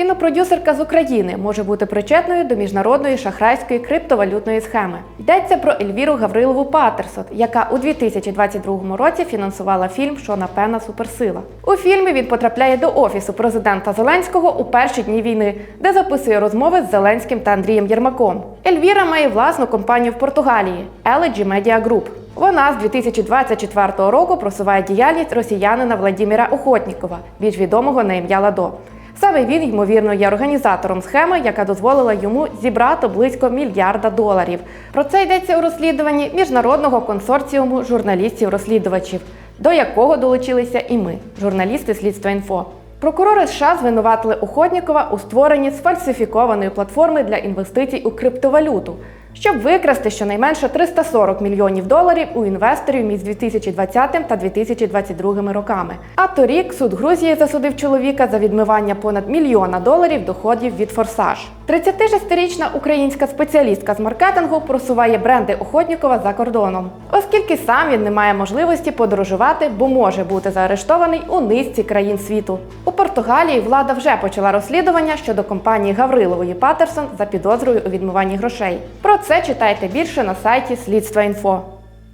Кінопродюсерка з України може бути причетною до міжнародної шахрайської криптовалютної схеми. Йдеться про Ельвіру Гаврилову Патерсон, яка у 2022 році фінансувала фільм Шона Пена Суперсила. У фільмі він потрапляє до офісу президента Зеленського у перші дні війни, де записує розмови з Зеленським та Андрієм Єрмаком. Ельвіра має власну компанію в Португалії LG Media Group. Вона з 2024 року просуває діяльність росіянина Владіміра Охотнікова, більш відомого на ім'я Ладо. Саме він, ймовірно, є організатором схеми, яка дозволила йому зібрати близько мільярда доларів. Про це йдеться у розслідуванні міжнародного консорціуму журналістів-розслідувачів, до якого долучилися і ми, журналісти Слідства інфо. Прокурори США звинуватили Охотнікова у створенні сфальсифікованої платформи для інвестицій у криптовалюту, щоб викрасти щонайменше 340 мільйонів доларів у інвесторів між 2020 та 2022 роками. А торік суд Грузії засудив чоловіка за відмивання понад мільйона доларів доходів від форсаж. 36-річна українська спеціалістка з маркетингу просуває бренди Охотнікова за кордоном, оскільки сам він не має можливості подорожувати, бо може бути заарештований у низці країн світу. У Португалії влада вже почала розслідування щодо компанії Гаврилової Патерсон за підозрою у відмиванні грошей. Про це читайте більше на сайті Слідства інфо.